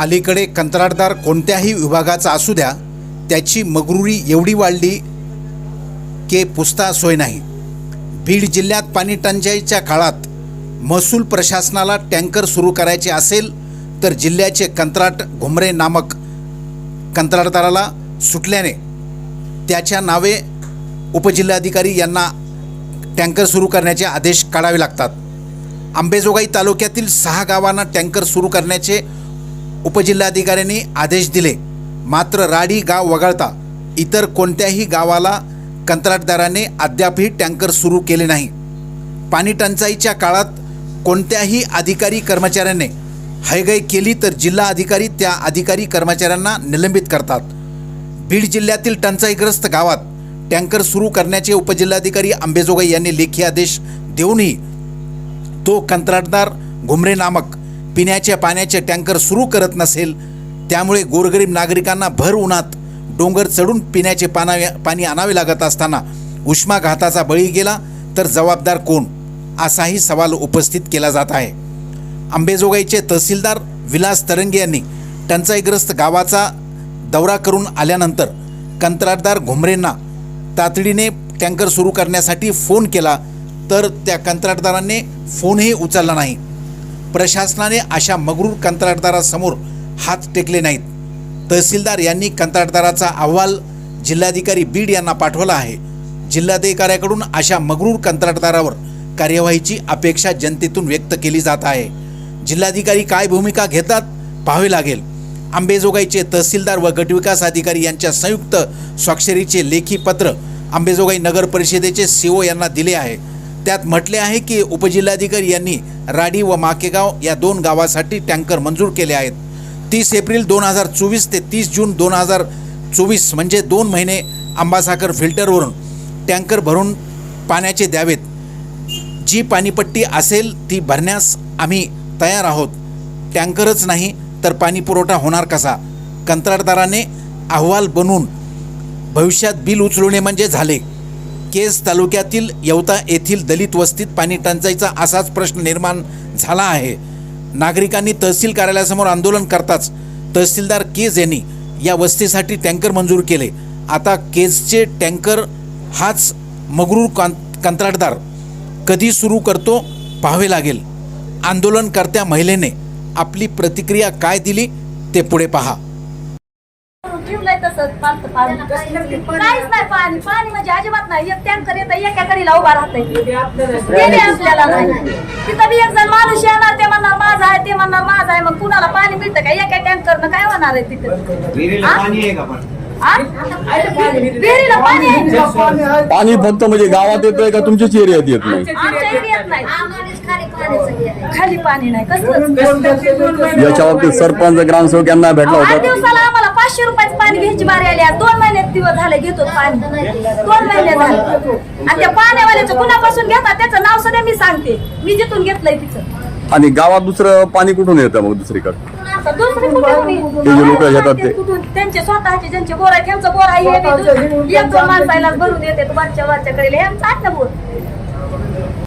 अलीकडे कंत्राटदार कोणत्याही विभागाचा असू द्या त्याची मगरुरी एवढी वाढली की पुसता सोय नाही. बीड जिल्ह्यात पाणी टंचाईच्या काळात महसूल प्रशासनाला टँकर सुरू करायचे असेल तर जिल्ह्याचे कंत्राट घुमरे नामक कंत्राटदाराला सुटल्याने त्याच्या नावे उपजिल्हाधिकारी यांना टँकर सुरू करण्याचे आदेश काढावे लागतात. आंबेजोगाई तालुक्यातील सहा गावांना टँकर सुरू करण्याचे उपजिल्हाधिकाऱ्यांनी आदेश दिले. मात्र राडी गाव वगळता इतर कोणत्याही गावाला कंत्राटदाराने अद्यापही टँकर सुरू केले नाही. पाणी टंचाईच्या काळात कोणत्याही अधिकारी कर्मचाऱ्याने हयगय केली तर जिल्हा अधिकारी त्या अधिकारी कर्मचाऱ्यांना निलंबित करतात. बीड जिल्ह्यातील टंचाईग्रस्त गावात टँकर सुरू करण्याचे उपजिल्हाधिकारी अंबेजोगाई यांनी लेखी आदेश देऊनही तो कंत्राटदार घुमरे नामक पिण्याच्या पाण्याचे टँकर सुरू करत नसेल त्यामुळे गोरगरीब नागरिकांना भर उन्हात डोंगर चढून पिण्याचे पाना पाणी आणावे लागत असताना उष्माघाताचा बळी गेला तर जबाबदार कोण? असाही सवाल उपस्थित केला जात आहे. अंबेजोगाईचे तहसीलदार विलास तरंगे यांनी टंचाईग्रस्त गावाचा दौरा करून आल्यानंतर कंत्राटदार घुमरेंना तातडीने टँकर सुरू करण्यासाठी फोन केला तर त्या कंत्राटदारांनी फोनही उचलला नाही. प्रशासनाने अशा मगरूर कंत्राटदारासमोर हात टेकले नाहीत. तहसीलदार यांनी कंत्राटदाराचा अहवाल जिल्हाधिकारी बीड यांना पाठवला आहे. जिल्हाधिकाऱ्याकडून अशा मगरूर कंत्राटदारावर कार्यवाहीची अपेक्षा जनतेतून व्यक्त केली जात आहे. जिल्हाधिकारी काय भूमिका घेतात पाहावे लागेल. आंबेजोगाईचे तहसीलदार व गटविकास अधिकारी यांच्या संयुक्त स्वाक्षरीचे लेखी पत्र आंबेजोगाई नगर परिषदेचे सीओ यांना दिले आहे. त्यात म्हटले आहे की उपजिल्हाधिकारी यांनी राडी व माकेगाव या दोन गावासाठी टँकर मंजूर केले आहेत. तीस एप्रिल दोन हजार चोवीस ते तीस जून दोन हजार चोवीस म्हणजे दोन महिने आंबासाखर फिल्टरवरून टँकर भरून पाण्याचे द्यावेत. जी पाणीपट्टी असेल ती भरण्यास आम्ही तयार आहोत. टँकरच नाही तर पाणी पुरवठा होणार कसा? कंत्राटदाराने अहवाल बनवून भविष्यात बिल उचलवणे म्हणजे झाले. केज तालुक्यातील यवता येथील दलित वस्तीत पाणी टंचाईचा असाच प्रश्न निर्माण झाला आहे. नागरिकांनी तहसील कार्यालयासमोर आंदोलन करताच तहसीलदार केज यांनी या वस्तीसाठी टँकर मंजूर केले. आता केजचे टँकर हाच मगरूर कां कंत्राटदार कधी सुरू करतो पाहावे लागेल. आंदोलनकर्त्या महिलेने आपली प्रतिक्रिया काय दिली ते पुढे पहा. ठेवलंय तसंच फालतू पाणी काहीच नाही पाणी. पाणी म्हणजे अजिबात नाही. एक टँकर येतं एका कडीला उभा राहतंय. गेले आपल्याला नाही. तिथं बी एक जण माणूस येणार ते म्हणणार माझा आहे ते म्हणणार माझा आहे. मग कुणाला पाणी मिळतं का? एका टँकरनं काय होणार आहे तिथं? विहिरीला? पाणी आहे का पण? हा? विहिरीला पाणी आहे? पाणी फक्त म्हणजे गावात येतंय का? तुमच्याच एरियात येत नाही आमच्या एरियात नाही. खाली पाणी नाही. कसलंच याच्या बाबतीत सरपंच ग्रामसेवक यांना भेटला आठ होता. दिवसाला आम्हाला पाचशे रुपयाचं घ्यायची बारी आली आज. दोन महिन्यात दिवस झाले घेतो पाणी. दोन महिने झाले. आणि त्या पाण्यावाल्याचं कुणापासून घेतात त्याचं नाव सगळं मी सांगते. मी जिथून घेतलंय तिचं. आणि गावात दुसरं पाणी कुठून येतं मग दुसरीकडे? आता दुसरी कुठे मी- ते जे लोकं घेतात ते. कुठून? त्यांचे स्वतःचे ज्यांचे बोर आहे त्यांचं बोर आहे हे बी दुसरं- एक दोन माणसाला भरून येते वरच्या वरच्या कडे यांचं आहे ना बोर.